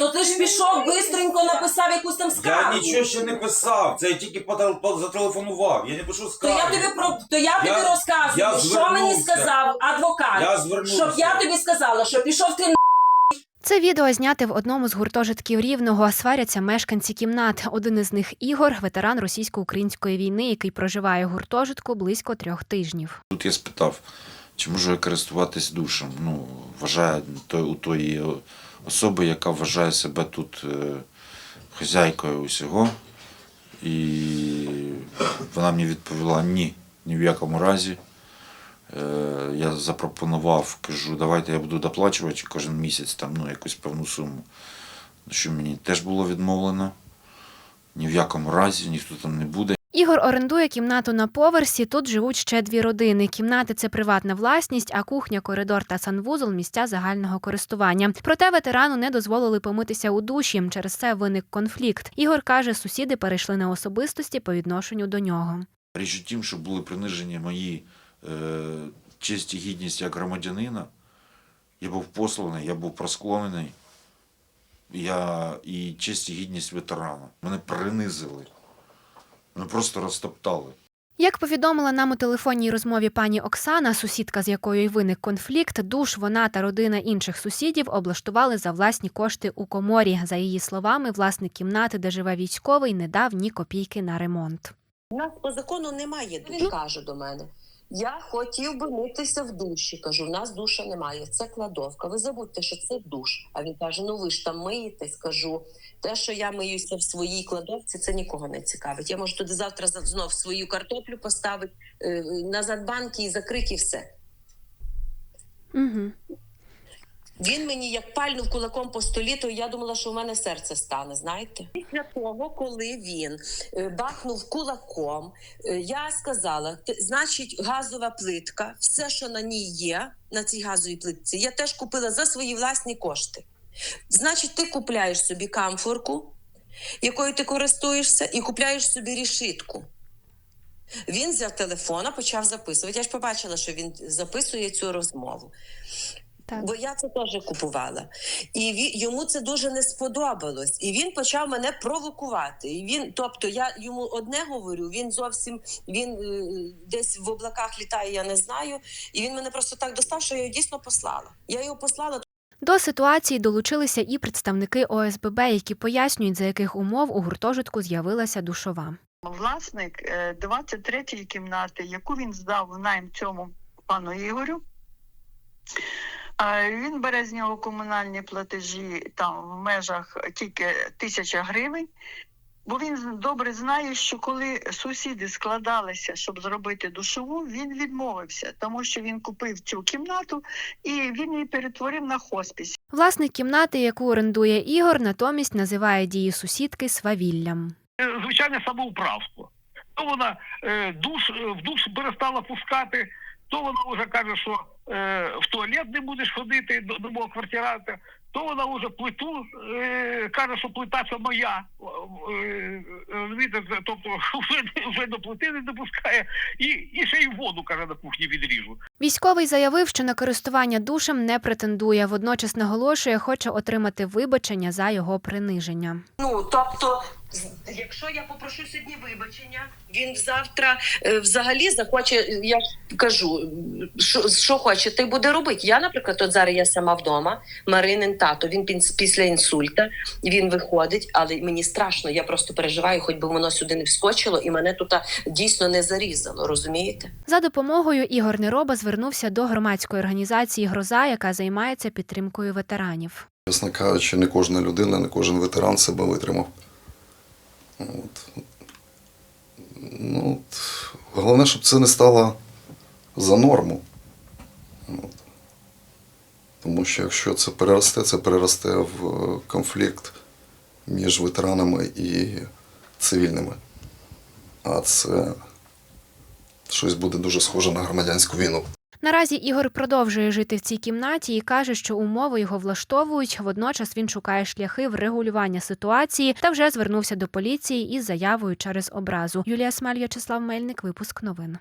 то ти ж пішов бистренько написав якусь там Я скаргу. нічого ще не писав, це я тільки потел- по- зателефонував. Я не пишу То я тобі про то я, Я- тобі розказую, я що мені звернувся. сказав адвокат. Я звернувся. Щоб я тобі сказала, що пішов ти Це відео зняте в одному з гуртожитків рівного. Сваряться мешканці кімнат. Один із них Ігор, ветеран російсько-української війни, який проживає в гуртожитку близько трьох тижнів. Тут я спитав, чи можу я користуватись душем. Ну, вважає то- у тої особи, яка вважає себе тут е, хазяйкою усього. І вона мені відповіла ні, ні в якому разі. Е, Я запропонував, кажу, давайте я буду доплачувати кожен місяць там, ну, якусь певну суму. Що мені теж було відмовлено. Ні в якому разі, ніхто там не буде. Ігор орендує кімнату на поверсі. Тут живуть ще дві родини. Кімнати це приватна власність, а кухня, коридор та санвузол місця загального користування. Проте ветерану не дозволили помитися у душі. Через це виник конфлікт. Ігор каже, сусіди перейшли на особистості по відношенню до нього. Річ у тім, що були принижені мої е, честь гідність як громадянина. Я був посланий, я був просклонений. Я і честь і гідність ветерана. Мене принизили. Мене просто розтоптали. Як повідомила нам у телефонній розмові пані Оксана, сусідка, з якою й виник конфлікт, душ вона та родина інших сусідів облаштували за власні кошти у коморі. За її словами, власник кімнати, де живе військовий, не дав ні копійки на ремонт. У нас по закону немає душі. Він каже до мене: я хотів би митися в душі. Кажу, в нас душа немає. Це кладовка. Ви забудьте, що це душ. А він каже: Ну ви ж там миєтесь. Кажу, те, що я миюся в своїй кладовці, це нікого не цікавить. Я можу туди завтра знов свою картоплю поставити на назад банки і закрити все. Угу. Він мені як пальнув кулаком по столі, то я думала, що в мене серце стане. Знаєте, після того, коли він е, бахнув кулаком, е, я сказала: значить, газова плитка, все, що на ній є, на цій газовій плитці, я теж купила за свої власні кошти. Значить, ти купляєш собі камфорку, якою ти користуєшся, і купляєш собі рішитку. Він взяв телефон, почав записувати. Я ж побачила, що він записує цю розмову. Так. Бо я це теж купувала. І він, йому це дуже не сподобалось. І він почав мене провокувати. І він, тобто, я йому одне говорю, він зовсім він е, десь в облаках літає, я не знаю. І він мене просто так достав, що я його дійсно послала. Я його послала. До ситуації долучилися і представники ОСББ, які пояснюють, за яких умов у гуртожитку з'явилася душова. Власник е, 23-ї кімнати, яку він здав в найм цьому пану Ігорю. Він бере з нього комунальні платежі там в межах тільки тисяча гривень, бо він добре знає, що коли сусіди складалися, щоб зробити душову, він відмовився, тому що він купив цю кімнату і він її перетворив на хоспіс. Власник кімнати, яку орендує Ігор, натомість називає дії сусідки свавіллям. Е, звичайне самоуправство. То вона е, душ, е, в душ перестала пускати, то вона вже каже, що в туалет не будеш ходити до, до мого квартиранта, то вона вже плиту е, каже, що плита це моя. Е, е, розумієте, тобто вже, вже до плити не допускає, і, і ще й воду каже на кухні відріжу. Військовий заявив, що на користування душем не претендує. Водночас наголошує, хоче отримати вибачення за його приниження. Ну тобто, якщо я попрошу сьогодні вибачення, він завтра е, взагалі захоче. Я кажу, що, що хоче, ти буде робити. Я, наприклад, от зараз я сама вдома, Маринин тато. Він пін- після інсульта він виходить, але мені страшно. Я просто переживаю, хоч би воно сюди не вскочило, і мене тут а, дійсно не зарізало. Розумієте? За допомогою Ігор Нероба звернувся до громадської організації Гроза, яка займається підтримкою ветеранів. Чесно кажучи, не кожна людина, не кожен ветеран себе витримав. От. Ну, от. Головне, щоб це не стало за норму. От. Тому що якщо це переросте, це переросте в е, конфлікт між ветеранами і цивільними. А це щось буде дуже схоже на громадянську війну. Наразі Ігор продовжує жити в цій кімнаті і каже, що умови його влаштовують. Водночас він шукає шляхи врегулювання ситуації та вже звернувся до поліції із заявою через образу. Юлія Смель, В'ячеслав Мельник, випуск новин.